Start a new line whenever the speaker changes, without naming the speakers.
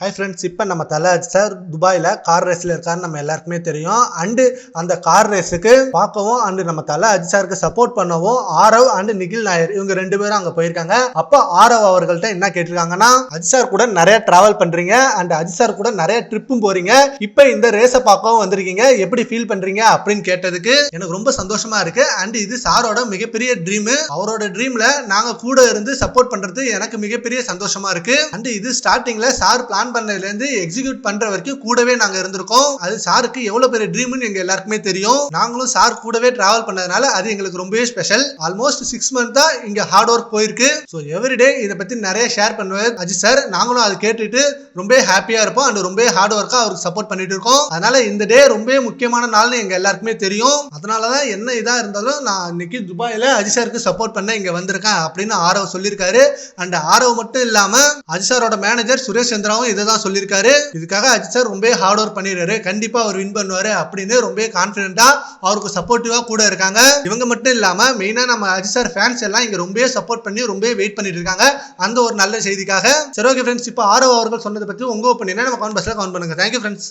Hi friends இப்போ நம்ம தலை சார் துபாயில் கார் ரேஸில் இருக்காருன்னு நம்ம எல்லாருக்குமே தெரியும். அண்டு அந்த கார் ரேஸுக்கு பார்க்கவும் அண்டு நம்ம தலை அஜி சாருக்கு சப்போர்ட் பண்ணவும் ஆரவ் அண்டு நிகில் நாயர் இவங்க ரெண்டு பேரும் அங்கே போயிருக்காங்க. அப்போ ஆரவ் அவர்கள்ட்ட என்ன கேட்டிருக்காங்கன்னா அஜி சார் கூட நிறைய டிராவல் பண்ணுறீங்க அண்ட் அஜி சார் கூட நிறைய ட்ரிப்பும் போகிறீங்க இப்போ இந்த ரேஸை பார்க்கவும் வந்திருக்கீங்க. எப்படி ஃபீல் பண்ணுறீங்க அப்படின்னு கேட்டதுக்கு எனக்கு ரொம்ப சந்தோஷமா இருக்குது அண்ட் இது சாரோட மிகப்பெரிய ட்ரீமு அவரோட ட்ரீமில் நாங்கள் கூட இருந்து சப்போர்ட் பண்ணுறது எனக்கு மிகப்பெரிய சந்தோஷமாக இருக்குது அண்ட் இது ஸ்டார்டிங்கில் சார் பிளான் பிளான் பண்ணதுலேருந்து எக்ஸிக்யூட் பண்ற வரைக்கும் கூடவே நாங்க இருந்திருக்கோம். அது சாருக்கு எவ்வளவு பெரிய ட்ரீம்னு எங்க எல்லாருக்குமே தெரியும். நாங்களும் சார் கூடவே டிராவல் பண்ணதுனால அது எங்களுக்கு ரொம்பவே ஸ்பெஷல் ஆல்மோஸ்ட் சிக்ஸ் மந்த் தான் இங்க ஹார்ட் ஒர்க் போயிருக்கு. ஸோ எவ்ரிடே இதை பத்தி நிறைய ஷேர் பண்ணுவார் அஜித் சார் நாங்களும் அதை கேட்டுட்டு ரொம்ப ஹாப்பியா இருப்போம் அண்ட் ரொம்ப ஹார்ட் ஒர்க்கா அவருக்கு சப்போர்ட் பண்ணிட்டு இருக்கோம். அதனால இந்த டே ரொம்ப முக்கியமான நாள்னு எங்க எல்லாருக்குமே தெரியும். அதனாலதான் என்ன இதா இருந்தாலும் நான் இன்னைக்கு துபாயில அஜிசாருக்கு சப்போர்ட் பண்ண இங்க வந்திருக்கேன் அப்படின்னு ஆரவ் சொல்லியிருக்காரு அண்ட் ஆரவ் மட்டும் இல்லாம அஜித் சாரோட மேனேஜர் சுரேஷ் சந்திராவும் இதை தான் சொல்லியிருக்காரு இதுக்காக அஜித் சார் ரொம்ப ஹார்ட் ஒர்க் பண்ணிடுறாரு. கண்டிப்பா அவர் வின் பண்ணுவாரு அப்படின்னு ரொம்ப கான்பிடண்டா அவருக்கு சப்போர்ட்டிவா கூட இருக்காங்க. இவங்க மட்டும் இல்லாம மெயினா நம்ம அஜிசார் ஃபேன்ஸ் எல்லாம் இங்க ரொம்ப சப்போர்ட் பண்ணி ரொம்ப வெயிட் பண்ணிட்டு இருக்காங்க. அந்த ஒரு நல்ல செய்திக்காக. சரி ஓகே ஃப்ரெண்ட்ஸ் இப்போ ஆரவ் அவர்கள் சொன்னது பத்தி உங்க ஒப்பீனியனை நம்ம கமெண்ட் பாக்ஸ்ல கமெண்ட் பண்ணுங்கள் தேங்க்யூ ஃப்ரெண்ட்ஸ்